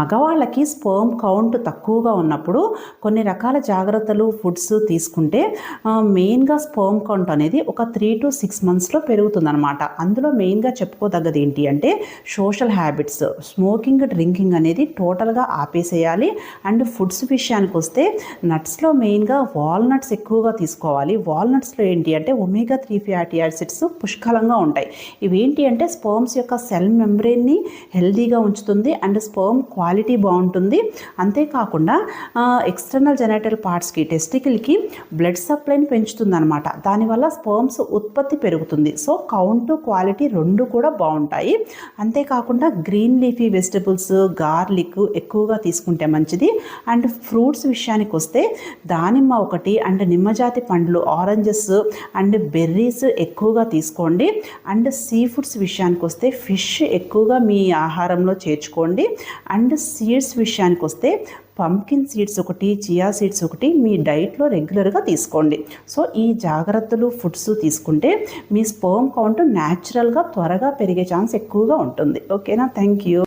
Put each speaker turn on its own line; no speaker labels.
మగవాళ్ళకి sperm count తక్కువగా ఉన్నప్పుడు కొన్ని రకాల జాగ్రత్తలు ఫుడ్స్ తీసుకుంటే మెయిన్గా స్పర్మ్ కౌంట్ అనేది ఒక త్రీ టు సిక్స్ మంత్స్లో పెరుగుతుందనమాట అందులో మెయిన్గా చెప్పుకోదగ్గది ఏంటి అంటే సోషల్ హ్యాబిట్స్. స్మోకింగ్ డ్రింకింగ్ అనేది టోటల్గా ఆపేసేయాలి. అండ్ ఫుడ్స్ విషయానికి వస్తే నట్స్లో మెయిన్గా వాల్నట్స్ ఎక్కువగా తీసుకోవాలి. వాల్నట్స్లో ఏంటి అంటే ఒమేగా త్రీ ఫ్యాటీ యాసిడ్స్ పుష్కలంగా ఉంటాయి. ఇవేంటి అంటే స్పర్మ్స్ యొక్క సెల్ మెంబ్రెయిన్ని హెల్దీగా ఉంచుతుంది. అండ్ స్పర్మ్ క్వాలిటీ బాగుంటుంది. అంతేకాకుండా ఎక్స్టర్నల్ జెనైటల్ పార్ట్స్కి టెస్టికల్కి బ్లడ్ సప్లైని పెంచుతుంది అనమాట దానివల్ల స్పర్మ్స్ ఉత్పత్తి పెరుగుతుంది. సో కౌంట్ క్వాలిటీ రెండు కూడా బాగుంటాయి. అంతేకాకుండా గ్రీన్ లీఫీ వెజిటబుల్స్ గార్లిక్ ఎక్కువగా తీసుకుంటే మంచిది. అండ్ ఫ్రూట్స్ విషయానికి వస్తే దానిమ్మ ఒకటి అండ్ నిమ్మజాతి పండ్లు ఆరెంజెస్ అండ్ బెర్రీస్ ఎక్కువగా తీసుకోండి. అండ్ సీ ఫుడ్స్ విషయానికి వస్తే ఫిష్ ఎక్కువగా మీ ఆహారంలో చేర్చుకోండి. అండ్ సీడ్స్ విషయానికి వస్తే పంకిన్ సీడ్స్ ఒకటి చియా సీడ్స్ ఒకటి మీ డైట్లో రెగ్యులర్గా తీసుకోండి. సో ఈ జాగ్రత్తలు ఫుడ్స్ తీసుకుంటే మీ స్పోమ్ కౌంట్ న్యాచురల్గా త్వరగా పెరిగే ఛాన్స్ ఎక్కువగా ఉంటుంది. ఓకేనా? Thank you